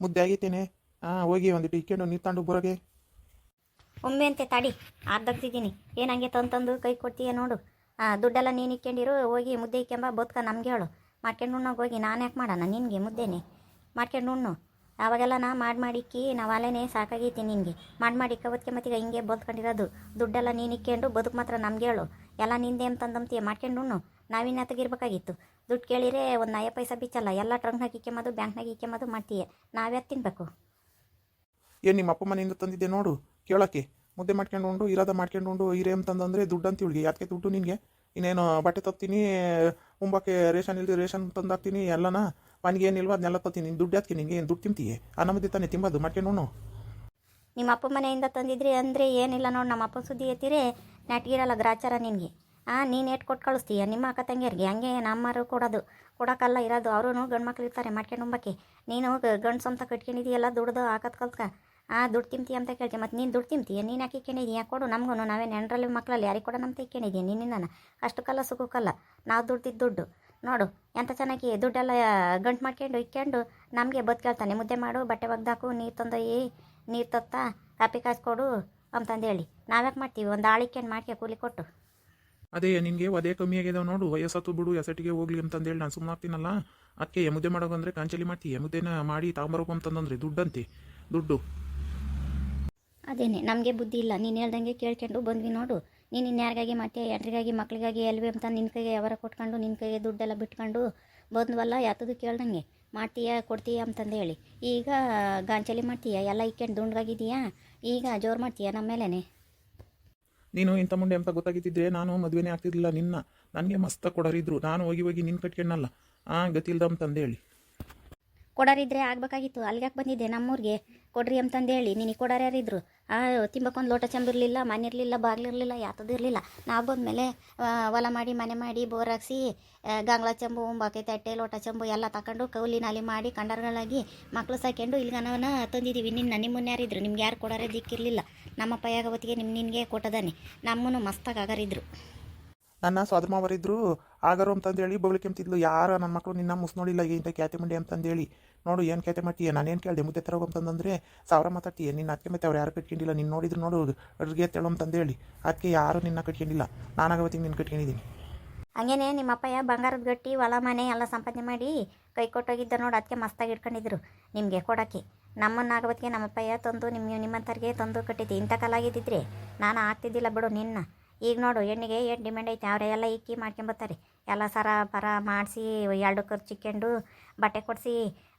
ಮುದ್ದೆ ಆಗೈತೇನೆ ಹಾಂ, ಹೋಗಿ ಒಂದಿಟ್ಟು ಇಕ್ಕೊಂಡು ನೀರು ತಗೊಂಡು ಬರೋಗೆ ಒಮ್ಮೆ ಅಂತೆ ತಾಡಿ ಅರ್ಧಕ್ತಿದ್ದೀನಿ ಏನು ಹಂಗೆ ತಂದು ತಂದು ಕೈ ಕೊಡ್ತೀಯ ನೋಡು. ದುಡ್ಡೆಲ್ಲ ನೀನು ಇಕ್ಕೊಂಡಿರು, ಹೋಗಿ ಮುದ್ದೆ ಇಕ್ಕೆಂಬ, ಬದುಕ ನಮ್ಗೆ ಹೇಳು. ಮಾಡ್ಕೊಂಡು ಉಣ್ಣೋಗಿ ಹೋಗಿ, ನಾನು ಯಾಕೆ ಮಾಡೋಣ ನಿನಗೆ ಮುದ್ದೆನೆ? ಮಾಡ್ಕೊಂಡು ಉಣ್ಣು. ಅವಾಗೆಲ್ಲ ನಾ ಮಾಡಿ ಮಾಡಿ ಇಕ್ಕಿ ನಾವು ಅಲ್ಲೇನೆ ಸಾಕಾಗೈತಿ ನಿನಗೆ. ಮಾಡಿ ಮಾಡಿ ಇಕ್ಕವತ್ಕೆ ಮತ್ತೀಗ ಹಿಂಗೆ ಬದ್ಕೊಂಡಿರೋದು. ದುಡ್ಡೆಲ್ಲ ನೀನು ಇಕ್ಕೊಂಡು, ಬದುಕು ಮಾತ್ರ ನಮ್ಗೆ ಹೇಳು. ಎಲ್ಲ ನಿಂದೆ ಅಂತಂದಂತೀಯ ಮಾಡ್ಕೊಂಡು ಉಣ್ಣು. ನಾವಿನ್ನ ತೆಗಿರ್ಬೇಕಾಗಿತ್ತು. ದುಡ್ಡು ಕೇಳಿರೆ ಒಂದು ನಯ ಪೈಸ ಬಿಚ್ಚಲ್ಲ ಎಲ್ಲ ಟ್ರಂಕ್ನಾಗ ಇಕ್ಕೆಂಬದು ಬ್ಯಾಂಕ್ನಾಗ ಇಕ್ಕೆಂಬದು ಮಾಡ್ತೀಯ. ನಾವ್ಯಾರು ತಿನ್ಬೇಕು? ಏನು ನಿಮ್ಮ ಅಪ್ಪ ಮನೆಯಿಂದ ತಂದಿದ್ದೆ ನೋಡು ಕೇಳೋಕ್ಕೆ. ಮುದ್ದೆ ಮಾಡ್ಕೊಂಡು ಉಂಡು ಇರೋದ ಮಾಡ್ಕೊಂಡು ಉಂಡು ಇರೇ ಅಂತಂದ್ರೆ ದುಡ್ಡು ಅಂತ ಇವಳಿಗೆ. ಯಾಕೆ ದುಡ್ಡು ನಿನಗೆ? ಇನ್ನೇನು ಬಟ್ಟೆ ತತ್ತೀನಿ ಉಂಬಕ್ಕೆ ರೇಷನ್ ಇಲ್ದಿ ರೇಷನ್ ತಂದಾಕ್ತೀನಿ ಎಲ್ಲನ? ಮನೆಗೆ ಏನಿಲ್ವ ಅದನ್ನೆಲ್ಲ ತತ್ತೀನಿ. ದುಡ್ಡು ಯಾಕೆ ನಿನಗೆ? ಏನು ದುಡ್ಡು ತಿಂತೀಯ? ಅನ್ನ ತಾನೆ ತಿಂಬದು ಮಾಡ್ಕೊಂಡು ನಿಮ್ಮ ಅಪ್ಪ ಮನೆಯಿಂದ ತಂದಿದ್ರಿ ಅಂದರೆ ಏನಿಲ್ಲ ನೋಡಿ ನಮ್ಮ ಅಪ್ಪ ಸುದ್ದಿ ಎತ್ತಿರೆ ನೆಟ್ಗಿರಲ್ಲ ಗ್ರಾಚಾರ ನಿನಗೆ. ಹಾಂ ನೀನು ಏಟ್ ಕೊಟ್ಟು ಕಳಿಸ್ತೀಯ? ನಿಮ್ಮ ಅಕ್ಕ ತಂಗಿಯರಿಗೆ. ಹಂಗೆ ನಮ್ಮರು ಕೊಡೋದು. ಕೊಡೋಕ್ಕಲ್ಲ ಇರೋದು. ಅವರು ಗಂಡು ಮಕ್ಳು ಇರ್ತಾರೆ ಮಾಡ್ಕೊಂಡು ನೀನು ಗಂಡು ಸ್ವಂತ ಕಟ್ಕೊಂಡಿದೀಯಲ್ಲ ದುಡ್ದು ಹಾಕೋದು ಕಲ್ತ್ಕ. ಆ, ದುಡ್ಡು ತಿಂತೀಯ ಅಂತ ಕೇಳ್ತೀಯ ಮತ್ತು ನೀನು ದುಡ್ಡು ತಿಂತೀಯ ನೀನು ಯಾಕೆ ಇಕ್ಕೊಂಡಿದೀಯ? ಕೊಡು ನಮಗೂ ನಾವೇ ನೆಂಡರಲ್ಲಿ ಮಕ್ಕಳಲ್ಲಿ ಯಾರಿಗೆ ಕೊಡೋ ನಮ್ಮ ಇಕ್ಕೊಂಡಿದ್ದೀಯ ನಿನ್ನ ಅಷ್ಟಕ್ಕಲ್ಲ ಸುಖಕ್ಕಲ್ಲ. ನಾವು ದುಡ್ದಿದ್ದು ದುಡ್ಡು. ನೋಡು ಎಂಥ ಚೆನ್ನಾಗಿ ದುಡ್ಡೆಲ್ಲ ಗಂಟು ಮಾಡ್ಕೊಂಡು ಇಕ್ಕೊಂಡು ನಮಗೆ ಬದುಕೇಳ್ತಾನೆ ಮುದ್ದೆ ಮಾಡು, ಬಟ್ಟೆ ಒಗ್ದಾಕು, ನೀರು ತಂದೊಯ್ಯಿ ನೀರು ತತ್ತ, ಕಾಪಿ ಕಾಯಿಸ್ಕೊಡು ಅಂತಂದೇಳಿ. ನಾವ್ಯಾಕೆ ಮಾಡ್ತೀವಿ? ಒಂದು ಆಳಿಕೆಂಡು ಮಾಡ್ಕೆ ಕೂಲಿ ಕೊಟ್ಟು? ಅದೇ, ನಿನಗೆ ಅದೇ ಕಮ್ಮಿ ಆಗಿದಾವೆ ನೋಡು ವಯಸ್ಸತ್ತು ಬಿಡು, ಎಸಟಿಗೆ ಹೋಗ್ಲಿ ಅಂತಂದೇಳಿ ನಾನು ಸುಮ್ಮನೆ ಆಗ್ತೀನಲ್ಲ. ಅದಕ್ಕೆ ಮಾಡೋಕೆ ಮಾಡೋಗಂದ್ರೆ ಕಾಂಚಲಿ ಮಾಡ್ತಿ. ಮುದ್ದೆನ ಮಾಡಿ ತಗೊಂಬರೋಕು ಅಂತಂದ್ರೆ ದುಡ್ಡಂತೆ, ದುಡ್ಡು. ಅದೇನೆ, ನಮಗೆ ಬುದ್ಧಿ ಇಲ್ಲ. ನೀನು ಹೇಳ್ದಂಗೆ ಕೇಳ್ಕೊಂಡು ಬಂದ್ವಿ ನೋಡು. ನೀನು ಇನ್ಯಾರಿಗಾಗಿ ಮತ್ತೆ ಯಾರಿಗಾಗಿ ಮಕ್ಳಿಗಾಗಿ, ಎಲ್ವಿ ಅಂತ ನಿನ್ನ ಕೈಗೆ ಯಾವಾರ ಕೊಟ್ಕೊಂಡು ನಿನ್ನ ಕೈಗೆ ದುಡ್ಡೆಲ್ಲ ಬಿಟ್ಕೊಂಡು ಬಂದ್ವಲ್ಲ ಯಾತದು ಕೇಳ್ದಂಗೆ? ಮಾಡ್ತೀಯಾ, ಕೊಡ್ತೀಯಾ ಅಂತಂದೇಳಿ. ಈಗ, ಗಾಂಚಲಿ ಮಾಡ್ತೀಯಾ? ಎಲ್ಲ ಇಕ್ಕೊಂಡು ದುಂಡ್ಗಾಗಿದೀಯಾ ಈಗ ಜೋರು ಮಾಡ್ತೀಯಾ ನಮ್ಮ ಮೇಲೇನೆ? ನೀನು ಇಂಥ ಮುಂಡೆ ಅಂತ ಗೊತ್ತಾಗಿದ್ದಿದ್ರೆ ನಾನು ಮದುವೆನೇ ಆಗ್ತಿದ್ದಿಲ್ಲ ನಿನ್ನ, ನನಗೆ ಮಸ್ತ ಕೊಡೋರಿದ್ರು. ನಾನು ಹೋಗಿ ಹೋಗಿ ನಿನ್ನ ಕಟ್ಕೊಂಡಲ್ಲ. ಆ ಗತಿಲ್ದ ಅಂತಂದೇಳಿ ಕೊಡರಿದ್ರೆ ಆಗ್ಬೇಕಾಗಿತ್ತು. ಅಲ್ಲಿಗೆ ಬಂದಿದ್ದೆ ನಮ್ಮೂರಿಗೆ. ಕೊಡ್ರಿ ಅಂತಂದೇಳಿ ನಿನಗೆ ಕೊಡೋರು ಯಾರಿದ್ರು ತಿಂಬಕ್ಕೊಂದು ಲೋಟ ಚಂಬಿರಲಿಲ್ಲ ಮನೆ ಇರಲಿಲ್ಲ ಬಾಗಿಲಿರಲಿಲ್ಲ ಯಾತದ್ದು ಇರಲಿಲ್ಲ. ನಾವು ಬಂದಮೇಲೆ ಹೊಲ ಮಾಡಿ, ಮನೆ ಮಾಡಿ, ಬೋರ್ ಹಾಕ್ಸಿ ಗಂಗ್ಳ ಚಂಬು, ಉಂಬಾಕೆ ತಟ್ಟೆ, ಲೋಟ ಚಂಬು ಎಲ್ಲ ತಗೊಂಡು ಕೌಲಿ ನಾಲಿ ಮಾಡಿ, ಕಂಡರ್ಗಳಾಗಿ ಮಕ್ಕಳು ಸಾಕೊಂಡು ಇಲ್ಲಿಗನ ತಂದಿದ್ದೀವಿ ನಿನ್ನ, ನಿಮ್ಮನ್ನ ಯಾರಿದ್ರು? ನಿಮ್ಗೆ ಯಾರು ಕೊಡೋರೇ ದಿಕ್ಕಿರಲಿಲ್ಲ. ನಮ್ಮಪ್ಪ ಪಯಾಗವತಿಗೆ ನಿಮ್ಮ ನಿನಗೆ ಕೊಟ್ಟದಾನೆ. ನಮ್ಮನ್ನು ಮಸ್ತಾಗಿ ಆಗರಿದ್ರು ನನ್ನ ಸೋದರಮಾವರಿದ್ರು ಆಗರು ಅಂತಂದೇಳಿ ಬೊಗಳಿಕೆಂತಿದ್ಲು ಯಾರ ನನ್ನ ಮಕ್ಕಳು ನಿನ್ನ ಮುಸ್ ನೋಡಿಲ್ಲ ಇಂಥ ಖ್ಯಾತಿ ಮಂಡಿ ಅಂತಂದೇಳಿ. ನೋಡು ಏನು ಖ್ಯಾತಿ ಮಾಡ್ತೀಯ? ನಾನೇನು ಕೇಳಿದೆ? ಮುದ್ದೆ ತರೋಗು ಅಂತಂದ್ರೆ ಸಾವಿರ ಮಾತಾಡ್ತೀಯ? ನಿನ್ನ ಅದಕ್ಕೆ ಮತ್ತೆ ಅವ್ರು ಯಾರು ಕಟ್ಕೊಂಡಿಲ್ಲ? ನೀನು ನೋಡಿದ್ರು ನೋಡು ಅಡುಗೆ ತೆಳು ಅಂತಂದೇಳಿ. ಅದಕ್ಕೆ ಯಾರು ನಿನ್ನ ಕಟ್ಕೊಂಡಿಲ್ಲ? ನಾನಾಗವತ್ತಿಗೆ ನಿನ್ನ ಕಟ್ಕೊಂಡಿದ್ದೀನಿ. ಹಂಗೇನೆ ನಿಮ್ಮ ಅಪ್ಪಯ್ಯ ಬಂಗಾರದ ಗಟ್ಟಿ ಹೊಲ ಮನೆ ಎಲ್ಲ ಸಂಪಾದನೆ ಮಾಡಿ ಕೈ ಕೊಟ್ಟೋಗಿದ್ದ ನೋಡಿ ಅದಕ್ಕೆ ಮಸ್ತಾಗಿ ಇಟ್ಕೊಂಡಿದ್ರು ನಿಮಗೆ ಕೊಡೋಕ್ಕೆ. ನಮ್ಮ ಅಪ್ಪಯ್ಯ ತಂದು ನಿಮ್ಮ ನಿಮ್ಮಂಥವ್ರಿಗೆ ತಂದು ಕಟ್ಟಿದ್ದೆ. ಇಂಥ ಕಾಲಾಗಿದ್ದಿದ್ರೆ ನಾನು ಆಗ್ತಿದ್ದಿಲ್ಲ ಬಿಡು ನಿನ್ನ. ಈಗ ನೋಡು, ಹೆಣ್ಣಿಗೆ ಏನು ಡಿಮ್ಯಾಂಡ್ ಐತೆ? ಅವರೇ ಎಲ್ಲ ಇಕ್ಕಿ ಮಾಡ್ಕೊಂಬತ್ತಾರೆ. ಎಲ್ಲ ಸರ ಪರ ಮಾಡಿಸಿ, ಎರಡು ಕರು ಇಕ್ಕೊಂಡು ಬಟ್ಟೆ ಕೊಡಿಸಿ,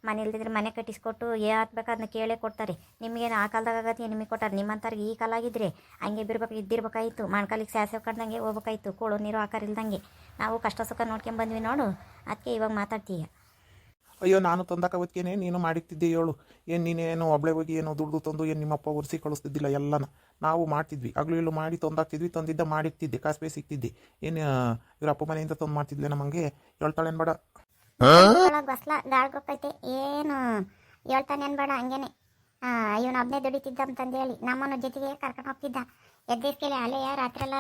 ಮನೆ ಇಲ್ದಿದ್ರೆ ಮನೆ ಕಟ್ಟಿಸ್ಕೊಟ್ಟು ಏ ಹಾಕ್ಬೇಕು ಅದನ್ನ ಕೇಳೇ ಕೊಡ್ತಾರೆ. ನಿಮಗೇನು ಆ ಕಾಲದಾಗ ಆಗತ್ತೆ ನಿಮಗೆ ಕೊಟ್ಟಾರೆ? ನಿಮ್ಮಂಥವ್ರಿಗೆ ಈ ಕಾಲ ಆಗಿದ್ರೆ ಹಂಗೆ ಬಿರ್ಬೇಕು ಇದ್ದಿರ್ಬೇಕಾಗಿತ್ತು ಮಣ್ಕಾಲಿಗೆ ಸ್ಯಾಸೆ ಕಡ್ದಂಗೆ ಹೋಗ್ಬೇಕಾಯ್ತು. ಕೂಳು ನೀರು ಹಾಕಾರಿಲ್ದಂಗೆ ನಾವು ಕಷ್ಟ ಸುಖ ನೋಡ್ಕೊಂಬಂದ್ವಿ ನೋಡು. ಅದಕ್ಕೆ ಇವಾಗ ಮಾತಾಡ್ತೀಯ? ಅಯ್ಯೋ, ನಾನು ತಂದಾಕವತ್ಕೇನೆ ನೀನು ಮಾಡಿಕ್ತಿದ್ದೆ ಹೇಳು ಏನು ನೀನೇನು ಒಬ್ಳೆ ಹೋಗಿ ಏನೋ ದುಡ್ದು ತಂದು ಏನು ನಿಮ್ಮಪ್ಪ ಒರೆಸಿ ಕಳಿಸ್ತಿದ್ದಿಲ್ಲ ಎಲ್ಲನ. ನಾವು ಮಾಡ್ತಿದ್ವಿ. ಆಗಲೂ ಇಲ್ಲೂ ಮಾಡಿ ತಂದಾಕ್ತಿದ್ವಿ, ತಂದಿದ್ದ ಮಾಡಿಕ್ತಿದ್ದೆ ಕಾಸು ಸಿಕ್ತಿದ್ದೆ. ಏನು ಇವ್ರ ಅಪ್ಪ ಮನೆಯಿಂದ ತಂದು ಮಾಡ್ತಿದ್ಲೆ ನಮಗೆ? ಹೇಳ್ತಾಳೆ ಬೇಡ. ಒಳಗೆ ಬಸ್ಲ ಗಾಳಿ ಗೊತ್ತೈತೆ ಏನು? ಹೇಳ್ತಾನೆ ಅನ್ಬೇಡ ಹಂಗೇನೆ. ಇವನು ಒಬ್ಬನೇ ದುಡಿತಿದ್ದ ಅಂತಂದೇಳಿ ನಮ್ಮನ ಜೊತೆಗೆ ಕರ್ಕೊಂಡು ಹೋಗ್ತಿದ್ದ. ಎದ್ದೇಸ್ಕೇಳಿ ಅಲ್ಲೇ ರಾತ್ರಿ ಅಲ್ಲ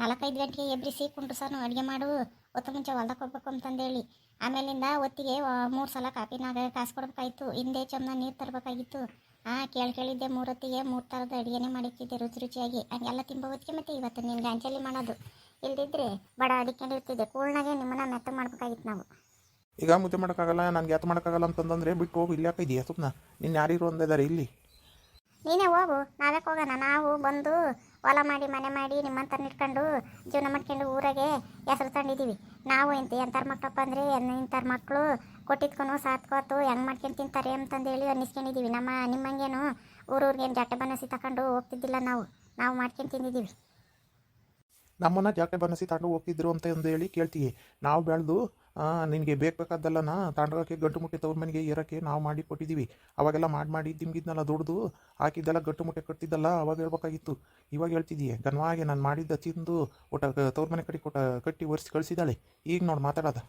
ನಾಲ್ಕೈದು ಗಂಟೆಗೆ ಎಬ್ರಿಸಿ ಕುಂಡ್ರಸನು ಅಡುಗೆ ಮಾಡು. ಹೊತ್ತು ಮುಂಚೆ ಹೊಲ್ದಕ್ಕೆ ಹೋಗ್ಬೇಕು ಅಂತಂದೇಳಿ ಆಮೇಲಿಂದ ಒತ್ತಿಗೆ ಮೂರು ಸಲ ಕಾಪಿನಾಗ ಕಾಸು ಕೊಡ್ಬೇಕಾಯ್ತು. ಹಿಂದೆ ಚಮ್ನ ನೀರು ತರಬೇಕಾಗಿತ್ತು. ಹಾಂ ಕೇಳಿ ಕೇಳಿದ್ದೆ ಮೂರೊತ್ತಿಗೆ ಮೂರು ಥರದ ಅಡುಗೆನೇ ಮಾಡಿರ್ತಿದ್ದೆ ರುಚಿ ರುಚಿಯಾಗಿ. ಹಂಗೆಲ್ಲ ತಿಂಬ ಹೊತ್ತಿಗೆ ಮತ್ತೆ ಇವತ್ತು ನೀನು ಗಂಜಲಿ ಮಾಡೋದು. ಇಲ್ದಿದ್ರೆ ಬಡ ಅಡಿಕೊಂಡಿರ್ತಿದ್ದೆ ಕೂಳ್ನಾಗೆ ನಿಮ್ಮನ್ನ ಮೆತ್ತ ಮಾಡ್ಬೇಕಾಗಿತ್ತು ನಾವು. ಈಗ ಮುದ್ದೆ ಮಾಡೋಕ್ಕಾಗಲ್ಲ ನನಗೆ ಯಾತ ಮಾಡೋಕ್ಕಾಗಲ್ಲ ಅಂತಂದ್ರೆ ಬಿಟ್ಟು ಹೋಗು. ಇಲ್ಲಿ ಇದೆಯಾ ಸುಮ್ಮನೆ ನಿನ್ನ ಯಾರಿರು ಅಂದಿದ್ದಾರೆ ಇಲ್ಲಿ? ನೀನೇ ಹೋಗು. ನಾವ್ಯಾಕೆ ಹೋಗೋಣ. ನಾವು ಬಂದು ಹೊಲ ಮಾಡಿ ಮನೆ ಮಾಡಿ ನಿಮ್ಮಂತ ಇಟ್ಕೊಂಡು ಜೀವನ ಮಾಡ್ಕೊಂಡು ಊರಾಗೆ ಹೆಸರು ತಂದಿದ್ದೀವಿ. ನಾವು ಎಂತ ಎಂಥರ ಮಕ್ಕಳಪ್ಪ ಅಂದರೆ ಇಂಥರ ಮಕ್ಕಳು ಕೊಟ್ಟಿದ್ಕೊನು ಸಾತ್ಕೋತು ಹೆಂಗೆ ಮಾಡ್ಕೊಂಡು ತಿಂತಾರೆ ಅಂತಂದೇಳಿ ಅನ್ನಿಸ್ಕೊಂಡಿದ್ದೀವಿ ನಮ್ಮ ನಿಮ್ಮಂಗೇನು ಊರೂರಿಗೇನು ಜಾಟೆ ಬನಸಿ ತಗೊಂಡು ಹೋಗ್ತಿದ್ದಿಲ್ಲ ನಾವು. ನಾವು ಮಾಡ್ಕೊಂಡು ತಿಂದಿದ್ದೀವಿ ನಮ್ಮನ್ನು ಜಾಕೆ ಬನಸಿ ತಗೊಂಡು ಹೋಗ್ತಿದ್ರು ಅಂತ ಹೇಳಿ ಕೇಳ್ತೀವಿ. ನಾವು ಬೆಳೆದು ನಿನಗೆ ಬೇಕಾದಲ್ಲನ ತಾಂಡ್ರಕ್ಕೆ ಗಂಟು ಮುಟ್ಟೆ ತವ್ರ ಮನೆಗೆ ಇರೋಕ್ಕೆ ನಾವು ಮಾಡಿ ಕೊಟ್ಟಿದ್ದೀವಿ ಅವಾಗೆಲ್ಲ ಮಾಡಿ ಮಾಡಿ ತಿಮ್ಗಿದ್ನೆಲ್ಲ ದುಡ್ದು? ಹಾಕಿದ್ದೆಲ್ಲ ಗಂಟು ಮುಟ್ಟೆ ಕಟ್ತಿದ್ದಲ್ಲ, ಅವಾಗ ಹೇಳ್ಬೇಕಾಗಿತ್ತು. ಇವಾಗ ಹೇಳ್ತಿದ್ದೀಯ ಗನ್ವಾಗೆ ನಾನು ಮಾಡಿದ್ದ ತಿಂದು ಒಟ್ಟ ತವ್ರ ಮನೆ ಕಡೆ ಕೊಟ್ಟ, ಕಟ್ಟಿ ಒರೆಸಿ ಕಳಿಸಿದಾಳೆ. ಈಗ ನೋಡಿ ಮಾತಾಡೋದ.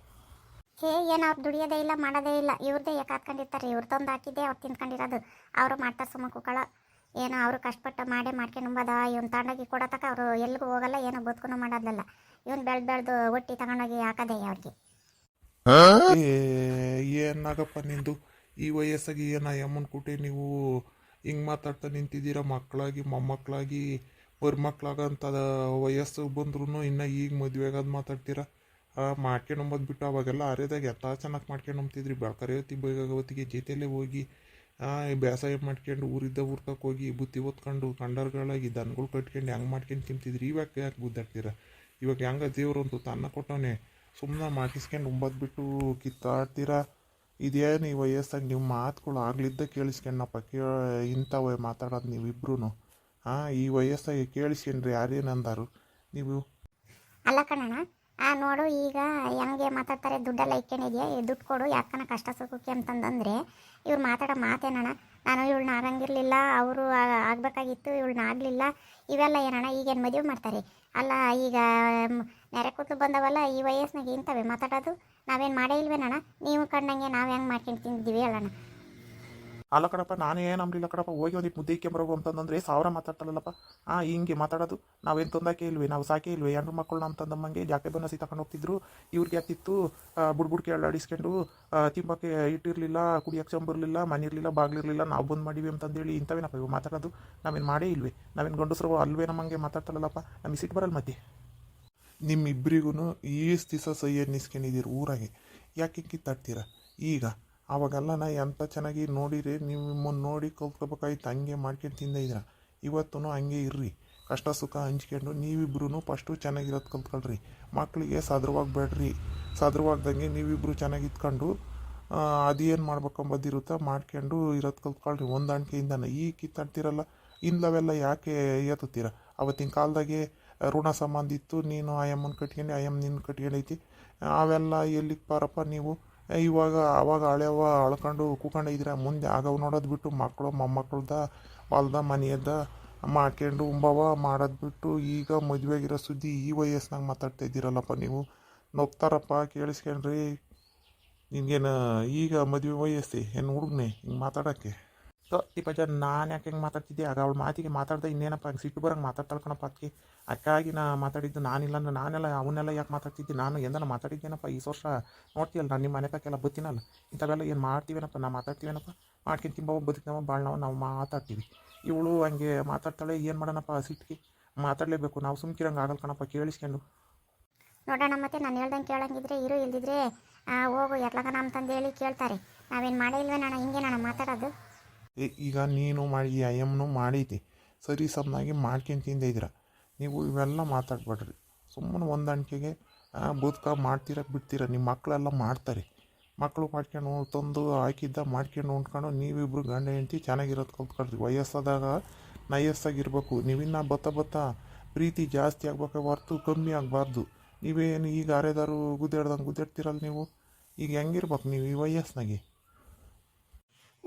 ಹೇ, ಏನು ಅವ್ರು ದುಡಿಯೋದೇ ಇಲ್ಲ, ಮಾಡೋದೇ ಇಲ್ಲ. ಇವ್ರದ್ದೇ ಯಾಕೆ ಹಾಕೊಂಡಿರ್ತಾರೆ ಇವ್ರು ತಂದು ಹಾಕಿದ್ದೆ, ಅವ್ರು ತಿನ್ಕೊಂಡಿರೋದು ಅವರು ಮಾಡ್ತಾ ಸುಮ್ಮ ಕುಕ್ಕಳ. ಏನೋ ಅವರು ಕಷ್ಟಪಟ್ಟು ಮಾಡೇ ಮಾಡ್ಕೊಂಬದ ಇವ್ನ ತಗೊಂಡೋಗಿ ಕೊಡತಕ್ಕ ಅವರು ಎಲ್ಲಿಗೂ ಹೋಗಲ್ಲ, ಏನೋ ಬದುಕು ಮಾಡೋದಲ್ಲ ಇವ್ನು ಬೆಳೆದು ಬೆಳೆದು ಒಟ್ಟಿ ತಗೊಂಡೋಗಿ ಹಾಕೋದೇ ಅವ್ರಿಗೆ. ಏ ಏನಾಗಪ್ಪ ನಿಂದು ಈ ವಯಸ್ಸಾಗಿ ಏನ ಯಮ್ಮನ್ ಕುಟೆ ನೀವು ಹಿಂಗ್ ಮಾತಾಡ್ತಾ ನಿಂತಿದ್ದೀರ? ಮಕ್ಕಳಾಗಿ ಮೊಮ್ಮಕ್ಕಳಾಗಿ ಅಂತ ವಯಸ್ಸು ಬಂದ್ರು ಇನ್ನ ಈಗ ಮದುವೆಗಾದ ಮಾತಾಡ್ತೀರಾ? ಮಾಡ್ಕೊಂಬಂದು ಬಿಟ್ಟು ಅವಾಗೆಲ್ಲ ಅರೆದಾಗ ಎತ್ತ ಚೆನ್ನಾಗಿ ಮಾಡ್ಕೊಂಬಂತಿದ್ರಿ ಬೆಳ್ಕರೆ ಹೊತ್ತಿ ಹೊತ್ತಿಗೆ ಜೊತೆಲೇ ಹೋಗಿ ಬೇಸಾಯ ಮಾಡ್ಕೊಂಡು ಊರಿದ್ದ ಊರ್ಕಕ್ಕೆ ಹೋಗಿ, ಬುತ್ತಿ ಹೊತ್ಕೊಂಡು, ಕಂಡರ್ಗಳಾಗಿ, ದನಗಳು ಕಟ್ಕೊಂಡು ಹೆಂಗೆ ಮಾಡ್ಕೊಂಡು ತಿಂತಿದ್ರಿ? ಇವಾಗ ಯಾಕೆ ಗುದ್ದಾಡ್ತೀರ? ಇವಾಗ ಹೆಂಗ ದೇವ್ರಂತೂ ತನ್ನ ಕೊಟ್ಟವನೆ. ಸುಮ್ಮನೆ ಮಾತಿಸ್ಕೊಂಡು ಉಂಬದ್ಬಿಟ್ಟು ಕಿತ್ತಾಡ್ತೀರಾ? ಇದೇನು ಈ ವಯಸ್ಸಾಗಿ ನೀವು ಮಾತುಗಳು ಆಗ್ಲಿದ್ದ ಕೇಳಿಸ್ಕೊಂಡಪ್ಪ. ಕೇ ಇಂಥವೇ ಮಾತಾಡೋದು ನೀವಿಬ್ರು ಹಾಂ ಈ ವಯಸ್ಸಾಗಿ ಕೇಳಿಸ್ಕೊಂಡ್ರಿ ಯಾರೇನಂದಾರು? ನೀವು? ಅಲ್ಲ ಕಣಣ್ಣ ಆ, ನೋಡು, ಈಗ ಹೆಂಗೆ ಮಾತಾಡ್ತಾರೆ, ದುಡ್ಡೆಲ್ಲ ಇಕ್ಕೊಂಡಿದ್ಯಾ ಈ ದುಡ್ಡು ಕೊಡು, ಯಾಕನ ಕಷ್ಟ ಸುಖಕ್ಕೆ ಅಂತಂದ್ರೆ ಇವ್ರು ಮಾತಾಡೋ ಮಾತೇನಣ್ಣ? ನಾನು ಇವಳನ್ನ ಆಗಂಗಿರ್ಲಿಲ್ಲ ಅವರು ಆಗಬೇಕಾಗಿತ್ತು, ಇವಳನ್ನ ಆಗಲಿಲ್ಲ. ಇವೆಲ್ಲ ಏನಣ್ಣ, ಈಗೇನು ಮದುವೆ ಮಾಡ್ತಾರೆ? ಅಲ್ಲ, ಈಗ ನೆರೆ ಕೂತು ಬಂದವಲ್ಲ, ಈ ವಯಸ್ಸಿನಾಗ ಇಂಥವೇ ಮಾತಾಡೋದು? ನಾವೇನು ಮಾಡೇ ಇಲ್ವೇನಣ್ಣ? ನೀವು ಕಂಡಂಗೆ ನಾವು ಹೆಂಗೆ ಮಾಡ್ಕೊಂಡು ತಿಂದಿದ್ದೀವಿ ಅಲ್ಲಣ್ಣ? ಅಲ್ಲ ಕಡಪ್ಪ ನಾನೇ ಏನು ಅಂಬಲಿಲ್ಲ ಕಡಪ್ಪ ಹೋಗಿ ಒಂದು ಮುದ್ದೆ ಇಕ್ಕೊಂಬರೋಗು ಅಂತಂದ್ರೆ ಸಾವಿರ ಮಾತಾಡ್ತಾಳಲ್ಲಪ್ಪ. ಆ, ಹಿಂಗೆ ಮಾತಾಡೋದು. ನಾವೇನು ತೊಂದಾಕೆ ಇಲ್ವೇ? ನಾವು ಸಾಕೆ ಇಲ್ವೇ? ಹೆಣ್ಣು ಮಕ್ಕಳನ್ನ ಅಂತಂದಮ್ಮಂಗೆ ಜಾಕೆ ಬನ್ನಸಿ ತಗೊಂಡು ಹೋಗ್ತಿದ್ರು. ಇವ್ರಿಗೆ ಯಾಕಿತ್ತು ಬುಡ್ಬುಡ್ಕೆ ಅಲ್ಲಾಡಿಸ್ಕೊಂಡು ತಿಂಬಕ್ಕೆ ಇಟ್ಟಿರಲಿಲ್ಲ ಕುಡಿಯಕ್ಕೆ ಚಂಬರ್ಲಿಲ್ಲ ಮನೆ ಇರಲಿಲ್ಲ ಬಾಗಿಲಿರಲಿಲ್ಲ ನಾವು ಬಂದು ಮಾಡಿವಿ ಅಂತಂದೇಳಿ ಇಂಥವೇನಪ್ಪ ಇವು ಮಾತಾಡೋದು? ನಾವೇನು ಮಾಡೇ ಇಲ್ವೇ? ನಾವೇನು ಗಂಡಸರು ಅಲ್ವೇ ನಮ್ಮಂಗೆ ಮಾತಾಡ್ತಾಳಲ್ಲಪ್ಪ? ನಮಗೆ ಸಿಟ್ಟು ಬರಲ್ಲ ಮತ್ತೆ. ನಿಮ್ಮಿಬ್ಬರಿಗೂ ಈಸ್ ದಿವಸ ಸೈ ಅನ್ನಿಸ್ಕೊಂಡಿದ್ದೀರಿ ಊರಾಗೆ. ಯಾಕೆ ಕಿತ್ತಾಡ್ತೀರಾ? ಈಗ ಅವಾಗೆಲ್ಲ ನಾ ಎಂಥ ಚೆನ್ನಾಗಿ ನೋಡಿರಿ, ನೀವು ನಿಮ್ಮನ್ನು ನೋಡಿ ಕಲ್ತ್ಕೋಬೇಕಾಯ್ತು ಹಂಗೆ ಮಾಡ್ಕೊಂಡು ತಿಂದ ಇದ್ದೀರ. ಇವತ್ತೂ ಹಂಗೆ ಇರ್ರಿ. ಕಷ್ಟ ಸುಖ ಹಂಚ್ಕೊಂಡು ನೀವಿಬ್ರು ಫಸ್ಟು ಚೆನ್ನಾಗಿರೋದು ಕಲ್ತ್ಕೊಳ್ರಿ. ಮಕ್ಕಳಿಗೆ ಸದ್ರವಾಗಬೇಡ್ರಿ ಸದ್ರವಾಗ್ದಂಗೆ ನೀವಿಬ್ಬರು ಚೆನ್ನಾಗಿ ಇದ್ಕೊಂಡು ಅದೇನು ಮಾಡ್ಬೇಕಂಬದಿರುತ್ತೆ ಮಾಡ್ಕೊಂಡು ಇರೋದು ಕಲ್ತ್ಕೊಳ್ರಿ. ಹೊಂದಾಣಿಕೆಯಿಂದನೇ ಈ ಕಿತ್ತಾಡ್ತಿರಲ್ಲ ಇಂಥವೆಲ್ಲ ಯಾಕೆ ಎತ್ತುತ್ತೀರ? ಅವತ್ತಿನ ಕಾಲದಾಗೆ ಋಣ ಸಂಬಂಧ ಇತ್ತು, ನೀನು ಆಯಮ್ಮನ ಕಟ್ಕೊಂಡು ಆಯಮ್ಮ ನಿನ್ನ ಕಟ್ಕೊಂಡೈತಿ. ಅವೆಲ್ಲ ಎಲ್ಲಿಗೆ ಪಾರಪ್ಪ ನೀವು? ಇವಾಗ, ಅವಾಗ ಹಳೆವ ಅಳ್ಕೊಂಡು ಕೂಕೊಂಡಿದ್ದೀರ ಮುಂದೆ ಆಗವ್ ನೋಡೋದು ಬಿಟ್ಟು ಮಕ್ಕಳು ಮೊಮ್ಮಕ್ಕಳ್ದ ಹೊಲ್ದ ಮನೆಯದ ಮಾಡ್ಕೊಂಡು ಉಂಬವ ಮಾಡೋದು ಬಿಟ್ಟು ಈಗ ಮದುವೆಗಿರೋ ಸುದ್ದಿ ಈ ವಯಸ್ಸಿನಾಗ ಮಾತಾಡ್ತಾ ಇದ್ದೀರಲ್ಲಪ್ಪ ನೀವು. ನೋಪ್ತಾರಪ್ಪ ಕೇಳಿಸ್ಕೊಂಡ್ರಿ ನಿನಗೇನು ಈಗ ಮದುವೆ ವಯಸ್ಸಿ? ಏನು ಹುಡುಗನೆ? ಹಿಂಗೆ ಮಾತಾಡೋಕ್ಕೆ? ಸೊ ತಿಪ್ಪಜ್ಜ ನಾನು ಯಾಕೆ ಹೆಂಗೆ ಮಾತಾಡ್ತಿದ್ದೆ ಆಗ ಅವಳ ಮಾತಿಗೆ ಮಾತಾಡ್ದೆ ಇನ್ನೇನಪ್ಪ ಹಂಗೆ ಸಿಟ್ಟು ಬರಂಗೆ ಮಾತಾಡ್ತಾಳೆ ಕಣಪ್ಪ ಅದಕ್ಕೆ ಅದಕ್ಕಾಗಿ ನಾ ಮಾತಾಡಿದ್ದು ನಾನಿಲ್ಲ ಅಂದ್ರೆ ನಾನೆಲ್ಲ ಅವನ್ನೆಲ್ಲ ಯಾಕೆ ಮಾತಾಡ್ತಿದ್ದೆ ನಾನು ಎಂದನ ಮಾತಾಡಿದ್ದೇನಪ್ಪ ಈ ವರ್ಷ ನೋಡ್ತೀಯಲ್ಲ ನಾನು ನಿಮ್ಮ ಮನೆ ತಕ್ಕೆಲ್ಲ ಬತ್ತಿನಲ್ಲ ಇಂಥವೆಲ್ಲ ಏನು ಮಾಡ್ತೀವೇನಪ್ಪ ನಾ ಮಾತಾಡ್ತೀವೇನಪ್ಪ ಮಾಡ್ಕೊಂಡು ತಿಂಬ ಬದುಕಿನವ ನಾವು ನಾವು ಮಾತಾಡ್ತೀವಿ ಇವಳು ಹಂಗೆ ಮಾತಾಡ್ತಾಳೆ ಏನು ಮಾಡೋಣಪ್ಪ ಸಿಟ್ಟಿಗೆ ಮಾತಾಡಲೇಬೇಕು ನಾವು ಸುಮ್ಕಿರಂಗೆ ಆಗಲ್ಲ ಕಣಪ್ಪ ಕೇಳಿಸ್ಕೊಂಡು ನೋಡೋಣ ಮತ್ತೆ ನಾನು ಹೇಳ್ದಂಗೆ ಕೇಳಂಗಿದ್ರೆ, ಇರು ಇಲ್ದಿದ್ರೆ ಹೋಗು ನಮ್ಮ ಹೇಳಿ ಕೇಳ್ತಾರೆ. ನಾವೇನು ಮಾಡೇ ಹಿಂಗೆ, ನಾನು ಮಾತಾಡೋದು. ಈಗ ನೀನು ಮಾಡಿ ಅಯ್ಯಮ್ಮನು ಮಾಡೈತಿ. ಸರಿ, ಸಮನಾಗಿ ಮಾಡ್ಕೊಂಡು ತಿಂದಿದ್ದೀರ ನೀವು ಇವೆಲ್ಲ ಮಾತಾಡ್ಬೇಡ್ರಿ. ಸುಮ್ಮನೆ ಹೊಂದಾಣಿಕೆಗೆ ಬದುಕ ಮಾಡ್ತೀರ, ಬಿಡ್ತೀರ? ನಿಮ್ಮ ಮಕ್ಕಳೆಲ್ಲ ಮಾಡ್ತಾರೆ. ಮಕ್ಕಳು ಮಾಡ್ಕೊಂಡು ತಂದು ಹಾಕಿದ್ದ ಮಾಡ್ಕೊಂಡು ಉಂಡ್ಕೊಂಡು ನೀವಿಬ್ಬರು ಗಂಡ, ಹೆಂಡತಿ ಚೆನ್ನಾಗಿರೋದು ಕಲ್ತ್ಕೊಳ್ರಿ. ವಯಸ್ಸಾದಾಗ ನಯಸ್ಸಾಗಿರ್ಬೇಕು. ನೀವಿನ್ನ ಬತ್ತ ಬತ್ತ ಪ್ರೀತಿ ಜಾಸ್ತಿ ಆಗ್ಬೇಕು, ಹೊರ್ತು ಕಮ್ಮಿ ಆಗಬಾರ್ದು. ನೀವೇನು ಈಗ ಅರೆದಾರು ಗುದ್ದಾಡ್ದಂಗೆ ಗುದ್ದಾಡ್ತಿರಲ್ಲ ನೀವು? ಈಗ ಹೆಂಗಿರ್ಬೇಕು ನೀವು ಈ ವಯಸ್ಸಿನಾಗೆ?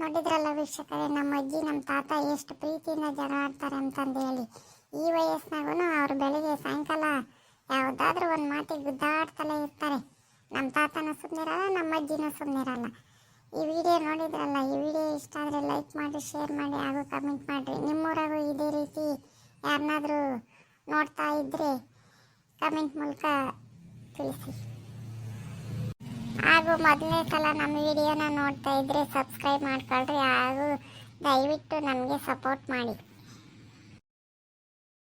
ನೋಡಿದ್ರಲ್ಲ ವೀಕ್ಷಕರೇ, ನಮ್ಮ ಅಜ್ಜಿ, ನಮ್ಮ ತಾತ ಎಷ್ಟು ಪ್ರೀತಿಯಿಂದ ಜಗಳ ಆಡ್ತಾರೆ ಅಂತಂದು ಹೇಳಿ, ಈ ವಯಸ್ಸಿನಾಗೂ ಅವರು ಬೆಳಿಗ್ಗೆ ಸಾಯಂಕಾಲ ಯಾವುದಾದ್ರೂ ಒಂದು ಮಾತಿಗೆ ಗುದ್ದಾಡ್ತಲೇ ಇರ್ತಾರೆ. ನಮ್ಮ ತಾತನೂ ಸುಮ್ಮನಿರಲ್ಲ ನಮ್ಮ ಅಜ್ಜಿನೂ ಸುಮ್ಮನಿರಲ್ಲ ಈ ವಿಡಿಯೋ ನೋಡಿದ್ರಲ್ಲ, ಈ ವಿಡಿಯೋ ಇಷ್ಟ ಆದರೆ ಲೈಕ್ ಮಾಡಿ, ಶೇರ್ ಮಾಡಿ, ಹಾಗೂ ಕಮೆಂಟ್ ಮಾಡಿರಿ. ನಿಮ್ಮೂರಾಗೂ ಇದೇ ರೀತಿ ಯಾರನ್ನಾದರೂ ನೋಡ್ತಾ ಇದ್ದರೆ ಕಮೆಂಟ್ ಮೂಲಕ ತಿಳಿಸಿ. ಹಾಗೂ ಮೊದಲನೇ ಸಲ ನಮ್ಮ ವಿಡಿಯೋನ ನೋಡ್ತಾ ಇದ್ರೆ ಸಬ್ಸ್ಕ್ರೈಬ್ ಮಾಡ್ಕೊಳ್ರಿ ಹಾಗೂ ದಯವಿಟ್ಟು ನಮಗೆ ಸಪೋರ್ಟ್ ಮಾಡಿ.